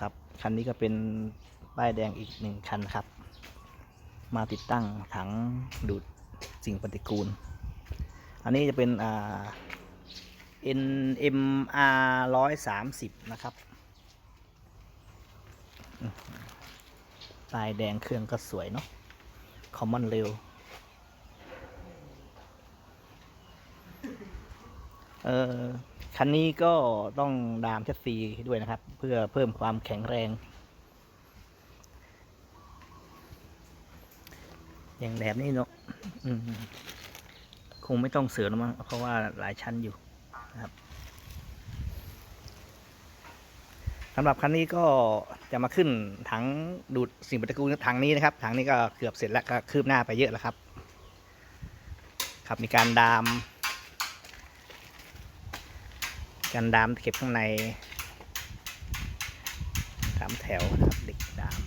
ครับ คันนี้ก็เป็นป้ายแดงอีกหนึ่งคันครับ มาติดตั้งถังดูดสิ่งปฏิกูล อันนี้จะเป็นอ่า NMR ร้อยสามสิบนะครับป้ายแดงเครื่องก็สวยเนาะคอมมอนเร็ว เออคันนี้ก็ต้องดามชัดซีด้วยนะครับ เพื่อเพิ่มความแข็งแรง อย่างแบบนี้เนาะคงไม่ต้องเสือแล้วมั้งเพราะว่าหลายชั้นอยู่นะครับสำหรับคันนี้ก็จะมาขึ้นถังดูดสิ่งปฏิกูลถังนี้นะครับถังนี้ก็เกือบเสร็จแล้วก็คืบหน้าไปเยอะแล้วครับ ครับมีการดาม การดามเก็บข้างในสามแถวนะครับเด็กดาม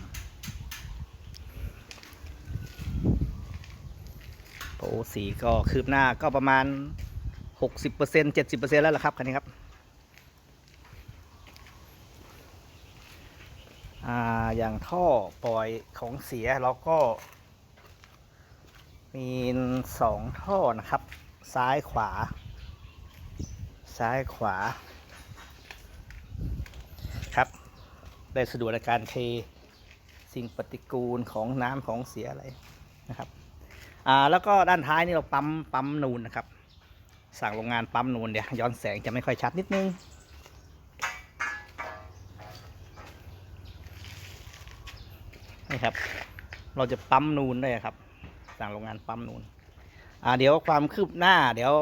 โปรสีก็คืบหน้าก็ประมาณ 60% 70%แล้วล่ะครับคันนี้ครับอย่างท่อปล่อยของเสียเราก็ มีสองท่อนะครับ ซ้ายขวา ซ้ายขวา ครับ ได้สะดวกในการเทสิ่งปฏิกูลของน้ำของเสียอะไรนะครับ อ่า แล้วก็ด้านท้ายนี่เราปั๊ม ปั๊มนูนนะครับ สั่งโรงงานปั๊มนูนเดี๋ยวย้อนแสงจะไม่ค่อยชัดนิดนึง นี่ครับ เราจะปั๊มนูนได้ครับ สั่งโรงงานปั๊มนูน อ่า เดี๋ยวความคืบหน้าเดี๋ยว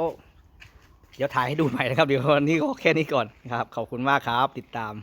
เดี๋ยวถ่ายให้ดูใหม่นะครับ เดี๋ยววันนี้ก็แค่นี้ก่อนครับ ขอบคุณมากครับ ติดตาม